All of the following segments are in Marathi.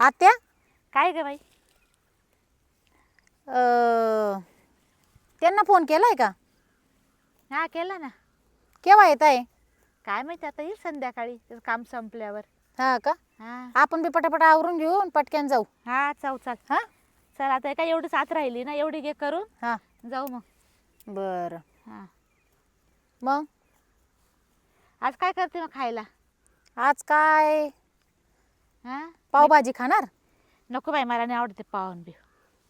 आत्या? काय ग बाई? अं, त्यांना फोन केलाय का? हा केला ना. केव्हा येत आहे काय माहिती आता येईल संध्याकाळी काम संपल्यावर. हा का? हा. आपण बी पटापट आवरून घेऊ आणि पटक्यान जाऊ. हा चल चल. हा? चल आता काय एवढीच आत राहिली ना एवढी घे करून. हा. जाऊ मग. बरं. हा. मग? आज काय करते मग खायला? आज काय? हा? पावभाजी खाणार? नको बाई मला नाही आवडते पाहून बी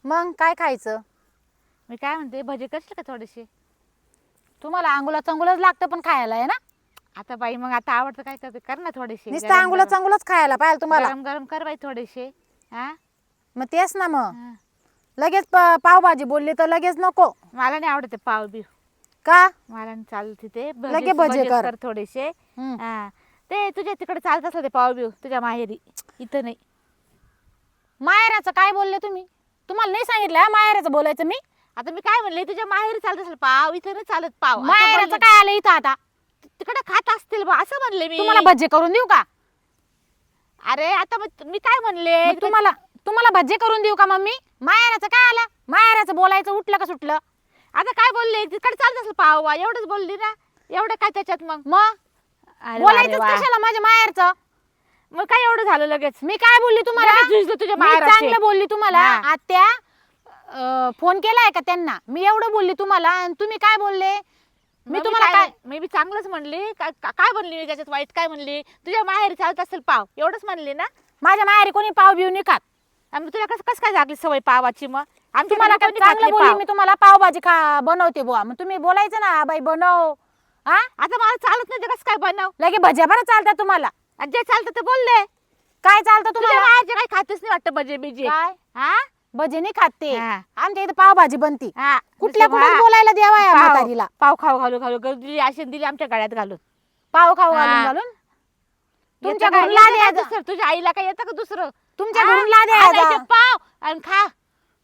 मग काय खायचं? मी काय म्हणते भजे करशील का थोडेसे? तुम्हाला अंगुला चांगलंच लागतं पण खायला आहे ना? आता बाई मग आता आवडतं काय करते कर ना थोडेसे. नुसतं गरम- अंगुला गरम. चांगलंच खायला पाहिजे तुम्हाला. गरम गरम कर बाई थोडेसे हा? मग तेच ना मग. हा. लगेच प- पावभाजी बोलली तर लगेच नको. मला नाही आवडते पाव बी का? मला नाही चालत ते. लगे भजे कर. थोडेसे. हम्म. हा. ते तुझ्या तिकडे चालत असलं ते पाव बिव तुझ्या माहेरी. इथं नाही. मायराचं काय बोलले तुम्ही? तुम्हाला नाही सांगितलं हा मायराचं बोलायचं मी? आता मी काय म्हणले तुझ्या माहेरी चालत असेल पाव इथं नाही चालत पाव. असं बोलले. काय आलं इथं आता? तिकडे खात असतील बा असं म्हणले मी. तुम्हाला भज्जे करून देऊ का? अरे आता मग मी काय म्हणले? मग तुम्हाला तुम्हाला भज्जे करून देऊ का मम्मी? मायराचं काय आलं? मायराचं बोलायचं उठलं का सुटलं? आता काय बोलले? तिकडे चालत असेल पाव एवढंच बोलली ना. एवढं काय त्याच्यात मग? मग? अरे वा, बोलायचं वा. कशाला माझ्या माहेरचं? मग काय एवढं झालं लगेच? मी काय बोलली तुम्हाला? लगेच झुजलं तुझ्या मी माहेराचे. चांगलं बोलली तुम्हाला. हा. आत्या अं, फोन केलाय का त्यांना? मी एवढं बोलली तुम्हाला आणि तुम्ही काय बोलले? मी तुम्हाला काय मी बी चांगलंच म्हणली. काय का- काय म्हणली मी? त्याच्यात वाईट काय म्हणली? तुझ्या माहेरी चालत असेल पाव. एवढंच म्हणली ना? माझ्या माहेरी कोणी पाव बिव नाही खात. आणि मग तुला कसं कसं काय लागली सवय पावाची मग? आमच्या तुम्हाला घरी काय कोणी खात चांगलं नाही बोलली पाव. मी तुम्हाला? पावभाजी खा बनवते बुवा. मग तुम्ही बोलायचं ना बाई बनव. हा आता मला चालत नाही तर कसं काय बनव? लगे भज्या बरं चालतात तुम्हाला. आणि जे चालतं ते बोलले. काय चालतं तुम्हाला? काही खातच नाही वाटतं भजे बिजे. काय? हा भजे नाही खात ते. हा. आमच्या इथं पावभाजी बनती. हा. कुठल्या कुठे बोलायला द्यावा या पाव- म्हातारीला? पाव खाऊ घालू घालू घालू दिली अशी दिली आमच्या गाड्यात घालून. पाव खाऊ घालून हा. घालून तुमच्या घरून लादे का. दुसरं? तुझ्या आईला काय येतं का दुसरं? तुमच्या? घरून लादे आणायचे यायचा. पाव आणि खा.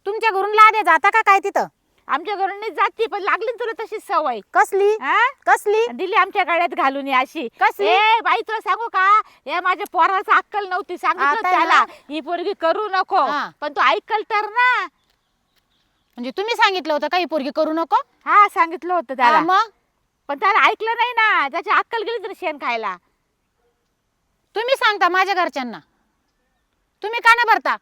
तुमच्या घरून लादे जाता का काय तिथं? आमच्या घरून नाही जाती पण लागली ना तुला तशी सवय. कसली? हा? कसली? दिली आमच्या गाड्यात घालून ही अशी. कसली? ए बाई तुला सांगू का? या माझ्या पोराचं अक्कल नव्हती सांगितलं आता ना- त्याला. ही पोरगी करू नको. हा. पण तू ऐकल तर ना. म्हणजे तुम्ही सांगितलं होतं काही पोरगी करू नको? हा सांगितलं होतं हा, त्याला. मग? पण त्याला ऐकलं नाही ना. त्याची अक्कल गेली तर शेण खायला. तुम्ही सांगता माझ्या घरच्यांना. तुम्ही का ना भरता?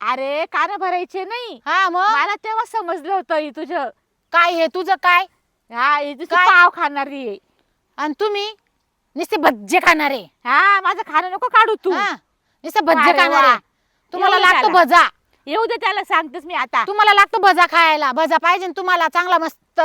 अरे कान भरायचे नाही. हा मग? मला तेव्हा समजलं होतं ही तुझं. काय हे तुझं काय? हा ही तुझं काय? पाव खाणारी आहे. आणि तुम्ही? नुसते भज्जे खाणारे. हा माझं खाणं नको काढू तू. हा, नुसते भज्जे अरे खाणारे. तुम्हाला एवढं लागतो झालं. भजा. येऊ दे त्याला सांगतेस मी आता. तुम्हाला लागतो भजा खायला. भजा पाहिजे ना तुम्हाला चांगला मस्त.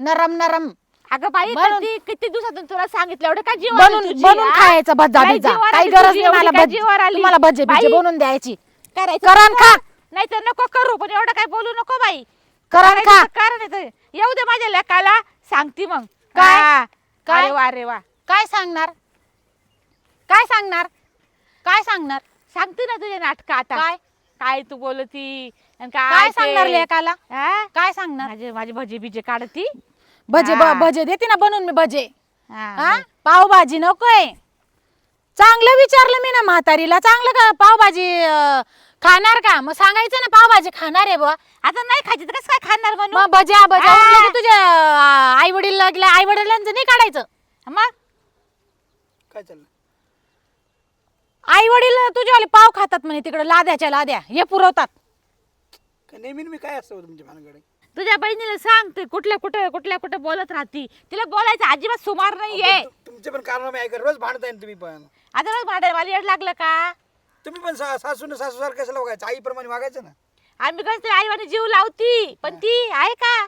नरम नरम. अगं बाई बनून- कधी किती दिवसातून तुला सांगितलं? एवढं काय जीव बनून बनून खायचं भजा काय बिजा जीवावर काही आली गरज तुझी? नाही मला काय भज- जीवावर आली? तुम्हाला भजे बिजे बाई, बनवून द्यायची. करायचं करण खा. नाही तर नको करू पण एवढं काय बोलू नको बाई. करण करायचं खा. तर कर नाही तर येऊ दे माझ्या लेकाला सांगती मग. काय? हा. काय? अरे वा अरे वा. काय सांगणार? काय सांगणार? काय सांगणार? सांगते ना तुझे नाटक आता. काय? काय तू बोलती आणि काय ते- सांगणार लेकाला? हा? काय सांगणार? माझे माझे भजी बिजे काढती. भजे हा. ब- भजे देते ना बनवून मी भजे. हा, हा? पावभाजी नकोय. चांगलं विचारलं मी ना म्हातारीला. चांगलं का पावभाजी अं, खाणार का? मग सांगायचं ना पावभाजी खाणार आहे बुवा आता नाही खायची तर कसं काय खाणार बनू? मग हा. उरलं की तुझ्या आई वडील आई वडिलांचं नाही काढायचं. मग? काय चाललं आई वडील तुझ्यावाले पाव खातात म्हणे तिकडे लाद्याच्या लाद्या. हे पुरवतात. नेहमी मी काय असतं तुमच्या भानगडे तुझ्या बहिणीला सांग ते कुठल्या कुठं कुठल्या कुठं बोलत राहती. तिला बोलायचं अजिबात सुमार नाहीये. तुमचे पण कारण ऐका रोज भांडताय ना तुम्ही पण. आता रोज भांडायला मला येड लागलं का? तुम्ही पण सा- सासून सासू सारखं कशाला बघायचं आईप्रमाणे वागायचं ना. आम्ही कसं तरी आईवानी जीव लावती पण ती आहे का?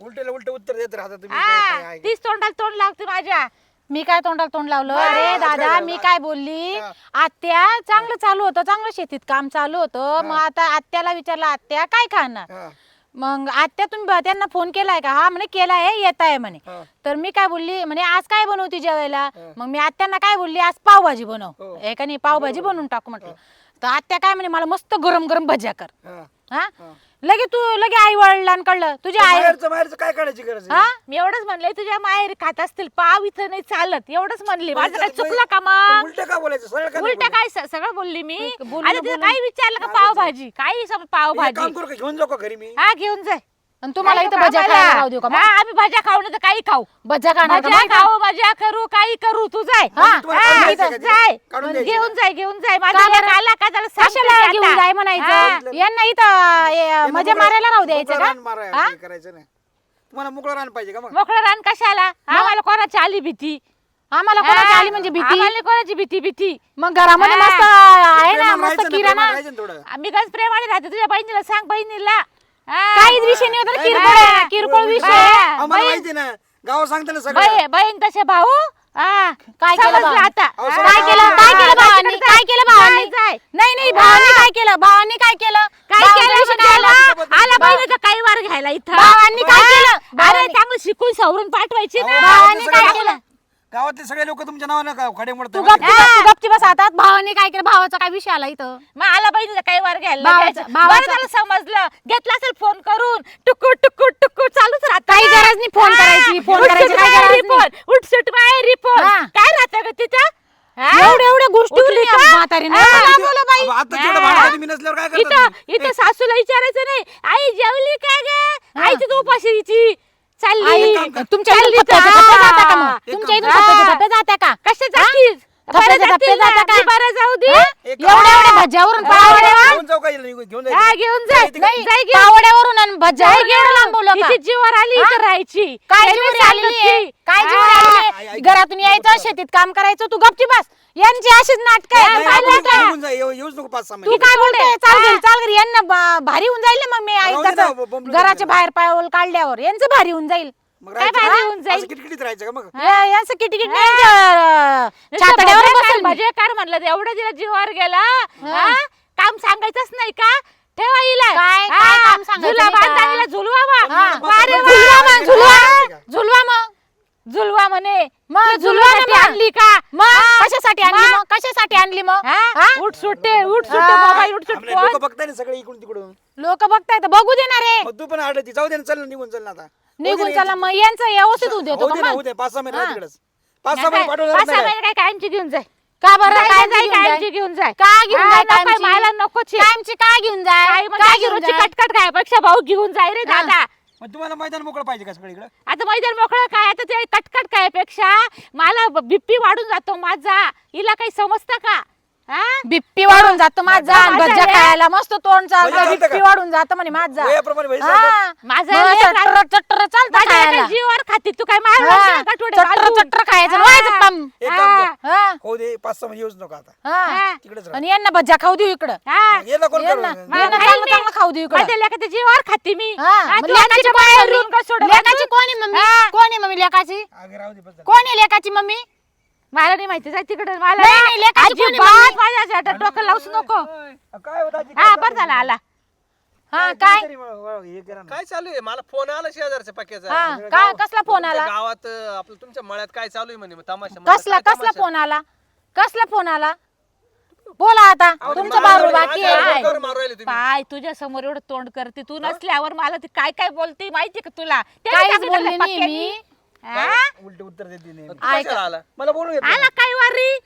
उलटेला उलट उत्तर देत राहता तुम्ही काय- काय हा आहे. तीच तोंडाला तोंड लागते माझ्या. मी काय तोंडाला तोंड लावलं? हा, अरे हा, दादा हा, मी. काय बोलली? हा. आत्या चांगलं चालू होतं चांगलं शेतीत काम चालू होतं. मग आता आत्याला विचारलं आत्या काय खाणार? हा, मग आत्या तुम्ही ब- त्यांना फोन केलाय का? हा म्हणे केलाय येत आहे म्हणे. हा. तर मी काय बोलली म्हणे आज काय बनवती जेवायला? हा. मग मी आत्यांना काय बोलली आज पावभाजी बनव. हो. हे का नाही? पावभाजी बनवून टाकू म्हटलं. तर आत्या काय म्हणे मला मस्त गरम गरम भज्या कर. हा, हा? हा. लगे तू लगे आई वडिलांकडलं तुझ्या आई काय काढायची गरज आहे? हा? मी एवढंच म्हणले तुझ्या माहेर खात असतील पाव इथं नाही चालत. एवढंच म्हणली माझं काय चुकलं का मग? उलटं का बोलायचं? सरळ का नाही उलट बोलायचं? काय स- सगळं बोलली मी? बोलणं- आता तिथं बोलणं. काही विचारलं का पावभाजी? काही समज एक पावभाजी? काम करू का? घेऊन जाऊ का घरी मी? हा घेऊन जाय. आणि तुम्हाला इथं भज्या आम्हाला? खायला राहू देऊ का हा, मग? आम्ही भाज्या खाऊ नाही तर काही खाऊ भज्या खाणार का मजा माहिती? खाऊ मजा करू काही करू तू जाय हा, तुम्हाला हा, काढून द्यायचं का जाय तिला? काढून द्यायचं घेऊन? जाय घेऊन जाय माझा का लेक बरं? आला का त्याला सांगते कशाला मी घेऊन आता. जाय हा. म्हणायचं यांना इथं हे मजा मारायला राहू द्यायचं मोकळं का रान मारा- हा? करायचं नाही तुम्हाला मोकळं रान पाहिजे का मग मोकळं रान कशाला आम्हाला कोणाची आली भीती आम्हाला कोणाची आली म्हणजे भीती आम्हाला नाही कोणाची भीती भीती मग घरामध्ये हा. मस्त आहे ना प्रेमानं मस्त राहायचं ना, किराणा प्रेमानं राहायचं ना थोडं आम्ही गज प्रेमाने राहते तुझ्या बहिणीला सांग बहिणीला. काहीच विषय नाही होता. किरकोळ आहे, किरकोळ विषय आहे. हा. आम्हाला बहीण- माहिती ना गाव सांगते ना सगळं बहीण बहीण तसे भाऊ हा काय केलं समजलं? आता अहो. काय केलं काय केलं भावांनी तिकडे काय केलं भावांनी. नाही नाही भावांनी काय केलं भावांनी काय केलं काय केलं म्हणजे आला आलं? आला बहिणीचा काही वार घ्यायला इथं भावांनी काय. केलं? अरे भावांनी- चांगलं शिकून सवरून पाठवायची ना भावांनी काय केलं? गावातले सगळे लोक तुमच्या नावानं का खडे मोडतात तू गपची बस तू गपची बस आता भावांनी काय केलं भावाचा काय विषय आला इथं मग आला बहिणीचा काही वार घ्यायला भावाचं- लागायचं. भावाचं- बरं झालं समजलं घेतला असेल फोन करून टुकू टुकू टुकू चालूच राहत काही गरज नाही फोन करायची, फोन करायची काही गरज नाही. उठसुट फोन हा. काय राहतं ग तिथं हा? एवढ्या एवढ्या गोष्टी उठली उरल्या का? म्हातारीनं. हा. काय बोलू बाई अहो, आता हा. तेवढं भांडण मी नसल्यावर काय करता इथं तुम्ही? इथं सासूला विचारायचं नाही आई जेवली काय ग आई तिथं उपाशीची आई, चालली. तुमच्या इथून चालली थप्प्याचे तर- थप्पे जाता का. मग? तुमच्या इथून थप्पे जाता का? कशा जातीस थप्प्याचे बरं थप्पे जातील ना, जाता का? ती बरं जाऊ दे. हा? एक एवढ्या एवढ्या भज्यावरून. पावड्यावर घेऊन जाऊ का हिला? घेऊन हा, जायचं घेऊन जाय नाही जाय घेऊन. पावड्यावरून आणि एवढं का? आली हा? इथं राहायची? काय त्यांनी आहे. काय जीवर हा. आलेली आई, आहे आई, घरातून यायचं शेतीत काम करायचं तू गपची बस. यांची अशीच नाटक हा, आहे नाही, चालेल आपण का? निघून जा येऊ- येऊच नको पाच सहा तू महिने काय बोलते? चाल घरी चाल घरी. यांना बा- भारी होऊन जाईल ना मग मी आई राहू दे ना, घराच्या. बाहेर पायवल काढल्यावर. यांचं भारी होऊन जाईल. मग काय राहायचं भारी का? होऊन जाईल? असं किटकिटीत राहायचं का मग या- यांचं किटकिट. नाही यांच्या नुसतं छातड्यावर भजे बसेल कर, मी. भजे कर म्हणलं तर एवढं तिला जीवावर गेला हा. काम सांगायचंच नाही का ठेवा हिला काय- हा. काय काम सांगायचं झुला नाही का? बांधा हिला झुलवा बा. हा. वारे वा. झुलवा मग झुलवा. झुलवा मग झुलवा म्हणे मग झुलवा ना झुलवासाठी मग. आणली का मग कशासाठी आणली मग? कशासाठी आणली मग हा? उठ सुट्टे उठ सुट्टे हा. बाबा उठ सुट लोक बघताय ना सगळे इकडून तिकडून लोक बघताय तर बघू देणार रे मग तू पण आडती जाऊ दे ना चल ना निघून चल ना आता निघून चला मग यांचं व्यवस्थित होऊ देतो होऊ का दे ना मग. होऊ दे पाच सहा महिने. राहा तिकडेच. पाच सहा महिने नाही काय कायमची घेऊन जाय? का बरं? काय जाय, कायमची? घेऊन जाय? काय घेऊन जाय? कायमची? मला नकोच आहे. कायमची काय घेऊन जाय? काय काय घेऊन रोजची जाय? कटकट खायपेक्षा भाऊ घेऊन जाय रे हा. दादा. मग तुम्हाला मैदान मोकळं पाहिजे का सगळं इकडं आता मैदान मोकळं काय? आता ते कटकट खायपेक्षा मला बीपी वाढून जातो माझा. हिला काही समजतं का? बिप्पी वाढून जातो माझा भज्जा रे. खायला मस्त तोंड चालतं बिप्पी? वाढून जातं म्हणे माझा वयाप्रमाणे हा. माझं मग चालतं माझ्या खायला एका जीवावर खाती तू काय हा. चट्टर बाजू? खायचं हा. व्हायचं पम एक काम हा. कर. हा होऊ दे पाच सहा महिने येऊच नको आता हा हा. तिकडेच राहा आणि यांना भज्जा खाऊ देऊ इकडं हा. याला कोण यांना करू? यांना नाही, चांगलं नाही. चांगलं खाऊ देऊ इकडं माझ्या लेकाच्या जीवावर खाती मी हा, मग लेकाची कोण आहे मम्मी? लेकाची? कोण आहे मम्मी. कोण आहे मम्मी लेकाची अगं राहू दे बस झालं. कोण लेकाची मम्मी मला नाही माहिती जाय तिकडे. मला नाही, नाही, लेकाची कोणी अजिबात मम्मी? माझ्या हातात डोकं लावूच नको. काय होतं? हा काय बरं झाला आला. हा काय. काय? चालू आहे? मला फोन आला शेजारच्या हा काय कसला फोन तुमच्या आला? गावात अं, आपलं तुमच्या मळ्यात काय चालू आहे म्हणे? मग तमाशा म्हणलं, कसला काय कसला तमाशा? फोन आला? कसला फोन आला? बोला आता अहो, तुमचं तुम्ही मारायला बाकी आहे. आज डोक्यावर मारू राहिले तुम्ही. पाय तुझ्या समोर एवढं तोंड करते तू नसल्यावर मला ती काय काय बोलते माहिती का तुला? काहीच टाकलं बोलली टाकलं नाही पक्क्यांनी. मी. हा? उलटे उत्तर देते नाही तू कशाला आला? मला घेतलं आला काय वारी?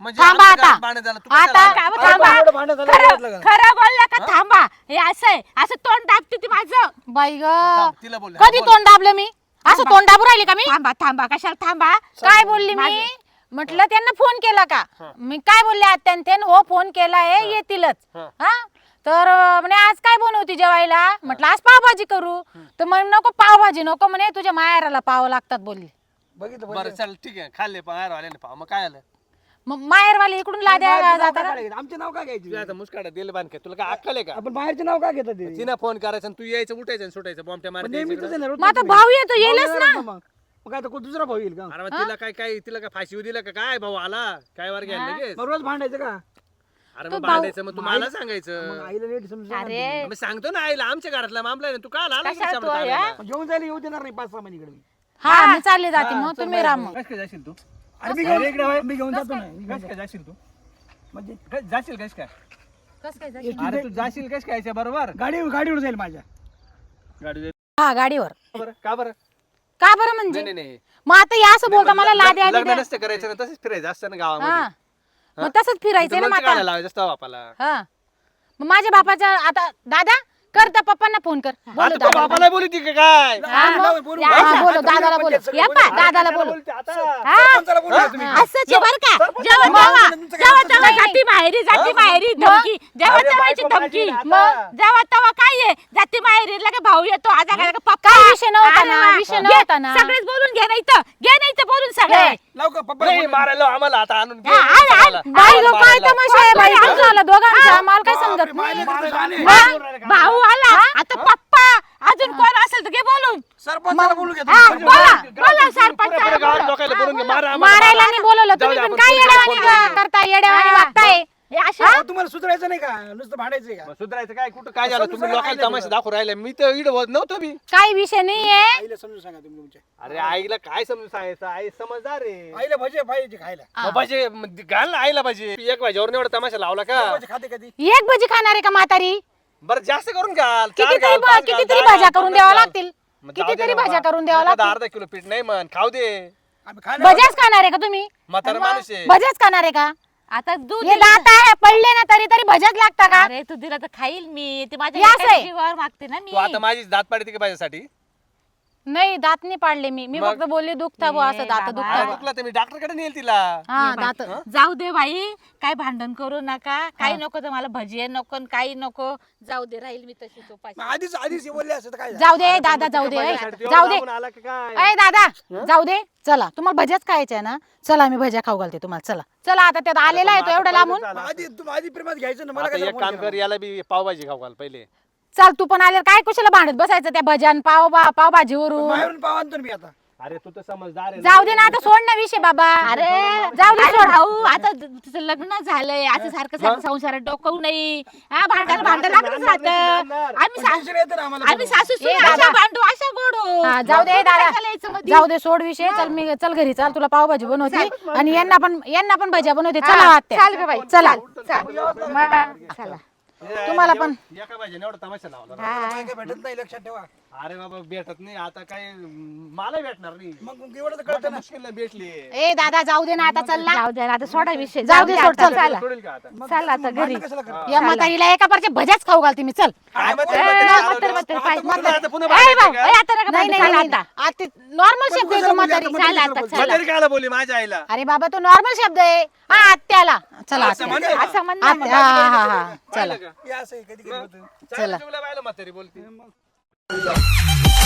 म्हणजे थांबा आमच्या आता. घरात भांडण झालं, तू कशाला आता आला? का- अरे, थांबा. पण एवढं भांडण झालं, खरं वाटलं का? खरं बोलला का थांबा. हे असं आहे. असं तोंड दाबते ती माझं. बाई ग. थांब, तिला बोल. कधी तोंड दाबलं मी? असं तोंड दाबू राहिले का मी? थांबा थांबा. कशाला थांबा? काय बोलली मी? म्हटलं त्यांना फोन केला का? मी काय बोलले आत्यान? त्यान हो फोन केलाय येतीलच. हा. तर अं, म्हणे आज काय बनवती जेवायला? म्हटलं आज पावभाजी करू. तर म्हणे नको पावभाजी नको म्हणे तुझ्या माहेराला पाव लागतात बोलली. बघितलं बरं. चल ठीक आहे. खाल्ले आले ना पाव. मग काय आलं? मग माहेरवाले इकडून लाद्या जातात? आमचे नाव काय तुला घ्यायचे आता मुस्काडा दिलं बांध तुला काय अक्कल आहे का? आपण बाहेरचे नाव काय घेतात ते? तिनं फोन करायचा आणि तू यायचं उठायचं आणि सुटायचं बॉम्बच्या पण मारत नेहमीच आहे ना, रोजचं मग आता तुम्ही. भाऊ येतो भाऊ येईलच येणार ना. मग. मग काय आता कोण दुसरा भाऊ येईल का? अरे मग तिला काय काय तिला काय फाशी दिलं का काय भाऊ आला? काय वर घ्यायला लगेच? मग रोज भांडायचं का? अरे तो मग भाऊ- मग मग सांगायचं. आईला नीट समजून सांगा ना अरे मग सांगतो ना आईला आमच्या घरातला मामला आहे ना तू काय आला कशाला तू. घेऊन जायला येऊ देणार नाही पाच सहा महिने इकडे हा मी चालले जाते मग तुम्ही राम. मग कस काय जाशील तू? अरे मी घेऊन इकडे मी घेऊन जातो ना. मी घेऊन कस काय जाशील तू? म्हणजे कस जाशील कस काय? कस काय जाशील? अरे तू जाशील कश खायच्या बरोबर? गाडी गाडीवर जाईल माझ्या. गाडी हा गाडीवर. का बरं? का बरं? का म्हणजे? नाही नाही मग आता या असं बोलता मला लाद लग्न- आली लग्न द्या. नसतं करायचं ना तसंच फिरायचं असतं ना हा. गावामध्ये मग तसंच फिरायचंय ना लावायचं बापाला. हा. मग माझ्या बापाचा आता दादा कर त्या पप्पांना फोन कर. बोलू आता तो दादाला. बापाला बोलू ती का काय? हा, मग. बोलू. या, हा, बोलू दादाला बोलू. या पा दादाला बोलू. बोलते आता हा? सरपंचाला बोलूया तुम्ही. असंच आहे बरं का? जेव्हा मग तेव्हा तुमचं काय जेव्हा होतं? तेव्हा जाती माहेरी जाती माहेरी धमकी. जेव्हा अरे तेव्हाची बायको धमकी. माझी मग? आता. जेव्हा तेव्हा काय आहे? जाती माहेरी लगे भाऊ येतो आजा काय पप्पा काय विषय नव्हता अरे ना, वा. विषय घे, नव्हता ना. सगळेच बोलून घे नाही तर घे नाही तर बोलून सगळे. लवकर पप्पा नाही मारायला आम्हाला आता आणून घे. हा, आण, आण. चला. बाई गं, काय मारायला. तमाशा आहे बाई काय झालं दोघांचा मला काय समजत नाही. भाऊ आला. आता पप्पा अजून कोण असेल तर घे बोलून. सरपंचाला बोलू घ्या हा तुम्ही. बोला बोला पुऱ्या- पुऱ्या सरपंच गावात लोकांना बोलून घे. मारा आम्हाला, मारायला मारा. नाही बोलवलं. जाऊ तुम्ही पण आपण काय पोलिसाला येड्यावानी फोन करू. करताय येड्यावानी हा. वागताय? हे अशा अहो, तुम्हाला सुधारायचं नाही का? नुसतं भांडायचंय का? मग सुधारायचं काय? कुठं काय झालं? तुम्ही लोकांना तमाशा तुला. दाखवू राहिले. मी तर इड नव्हतो मी काही विषय नाहीये. आईला समजून सांगा तुम्ही तुमच्या अरे आईला काय समजून सांगायचं? आई समजदार आहे. आईला भजे पाहिजे खायला. मग पाहिजे मग घाल ना आईला पाहिजे एक भाज्यावर एवढा तमाशा लावला का? भजे खाते कधी? एक भजी खाणार आहे का म्हातारी? बरं जास्त करून घाल चार कितीतरी घाल, ब- पाच घाल, कितीतरी दहा भाज्या घाल, करून द्याव्या घाल. लागतील. मग जाऊ दे कितीतरी ना भाज्या. करून एखादं लागतील. अर्धा किलो पीठ नाही म्हण खाऊ दे. आम्ही खायला भज्याच खाणार आहे का तुम्ही? म्हातारा माणूस आहे. भज्याच खाणार आहे का? आता दूध हे दात आहे पडले ना तरी तरी भज्याच लागता का? अरे तू दिला तर खाईल मी. ते माझ्या जीवावर मागते ना तू आता मी माझी दात पाडते की माझ्यासाठी? नाही दात नाही पाडले मी. मी? फक्त बोलले दुखता असं दात. दुखता बुवा. दुखला तर मी? डॉक्टरकडे नेल तिला. हा. दात. जाऊ दे बाई काय भांडण करू नका. काही नको तर मला भजी नको न काही नको. जाऊ दे राहील मी तशी मग आधीच आधीच बोलले असं तर काय? जाऊ दे दादा जाऊ दे. जाऊ दे. लांबून आला की काय? अय दादा जाऊ दे. चला तुम्हाला भज्याच खायच्या ना? चला मी भज्या खाऊ घालते तुम्हाला. चला. चला आता त्यात आलेला आहे तो एवढा लांबून. मग आधी प्रेमात घ्यायचं ना मला आता काय एक काम कर याला बी पावभाजी खाऊ घाल पहिले. चल तू पण आले काय कुशाला भांडत बसायचं त्या भजन पाव बा पावभाजीवरून बाहेरून पाव आणतो ना मी आता. अरे तू तर समजदार आहे. जाऊ दे ना आता सोड ना विषय बाबा. अरे जाऊ दे सोड. भाऊ आता तुझं लग्न झालंय असं सारखं सारखं संसारात डोकवू नाही. हा भांडण भांडण लागतच राहत. आम्ही सा- टेन्शन येतं ना आम्हाला आम्ही सासू सुना ए. अशा भांडू अशा गोडू. हा, जाऊ दे दादा. काय? जाऊ दे सोड विषय. चल मी चल घरी चल तुला पावभाजी बनवते. आणि यांना पण यांना पण भज्या बनवते. चला हा, आत्या. चाल गं बाई चला. चला. तुम्हाला पण- एका भाजी एवढा तमाशा लावला. काय काय भेटत नाही लक्षात ठेवा. अरे बाबा भेटत नाही आता काय मला भेटणार नाही मग एवढं कळतं ना मुश्किल भेटली ए दादा जाऊ दे ना आता चलला जाऊ दे आता सोडा विषय जाऊ दे, सोड, चल. चला सोडेल का आता मग चल आता घरी. या म्हातारीला एका परच्या भज्याच खाऊ घालते मी चल काय म्हणते, ए, म्हणते, म्हातारं, चालवलं. म्हातारं, आता पाय- पुन्हा- आता पुन्हा ए, भांडायचं भाऊ, का? ए, आता नका नाही भांडू, नाही चला नाही. आता आता नॉर्मल शब्द आहे तो म्हातारी बोलली, चला आता, बोलली. चला. म्हातारी कायला बोलली माझ्या आईला अरे बाबा तो नॉर्मल शब्द आहे हा आत्याला चला असं आत्या. म्हणे का? असं म्हणणं आत्या हा हा हा चला पाहिलं का? असं आहे, कधी कधी होतं चालेल, चला. तुला बायला म्हातारी बोलते Here we go.